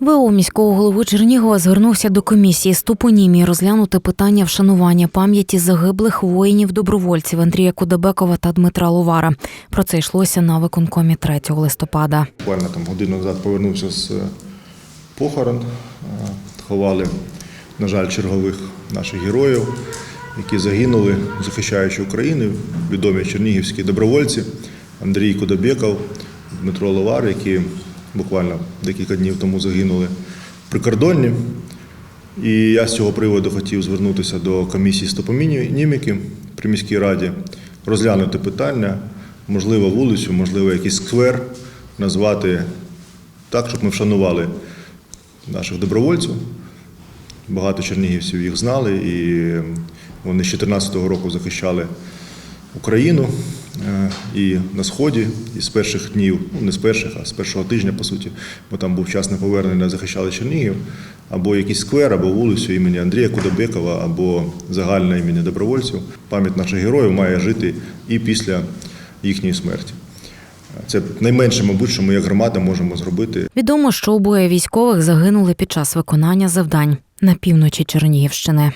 ВО міського голови Чернігова звернувся до комісії з топонімії розглянути питання вшанування пам'яті загиблих воїнів-добровольців Андрія Кудебекова та Дмитра Лувара. Про це йшлося на виконкомі 3 листопада. Буквально там годину назад повернувся з е, похорон. Е, Ховали, на жаль, чергових наших героїв, які загинули, захищаючи Україну. Відомі чернігівські добровольці Андрій Кудобєков, Дмитро Ловар, які буквально декілька днів тому загинули прикордонні. І я з цього приводу хотів звернутися до комісії з топомініміки при міській раді, розглянути питання, можливо, вулицю, можливо, якийсь сквер назвати так, щоб ми вшанували наших добровольців. Багато чернігівців їх знали, і вони з 2014 року захищали Україну і на сході, і з перших днів, ну не з перших, а з першого тижня, по суті, бо там був час неповернення, захищали Чернігів, або якийсь сквер, або вулицю імені Андрія Кудобекова, або загальне імені добровольців. Пам'ять наших героїв має жити і після їхньої смерті. Це найменше, мабуть, що ми як громада можемо зробити Відомо, що обоє військових загинули під час виконання завдань на півночі Чернігівщини.